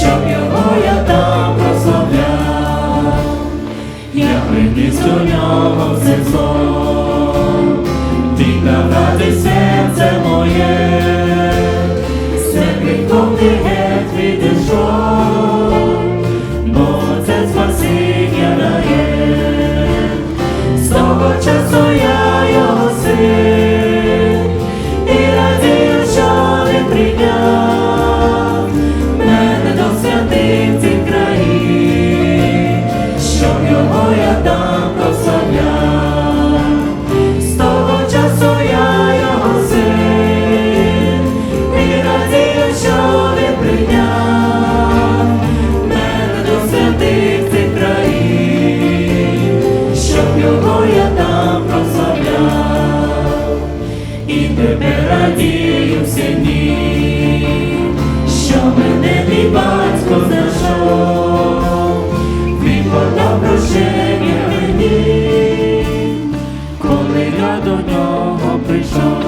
щоб його я там прославляв, я приніс до нього все зло, ти давати серце моє. Блаження мені, коли я до нього прийшов.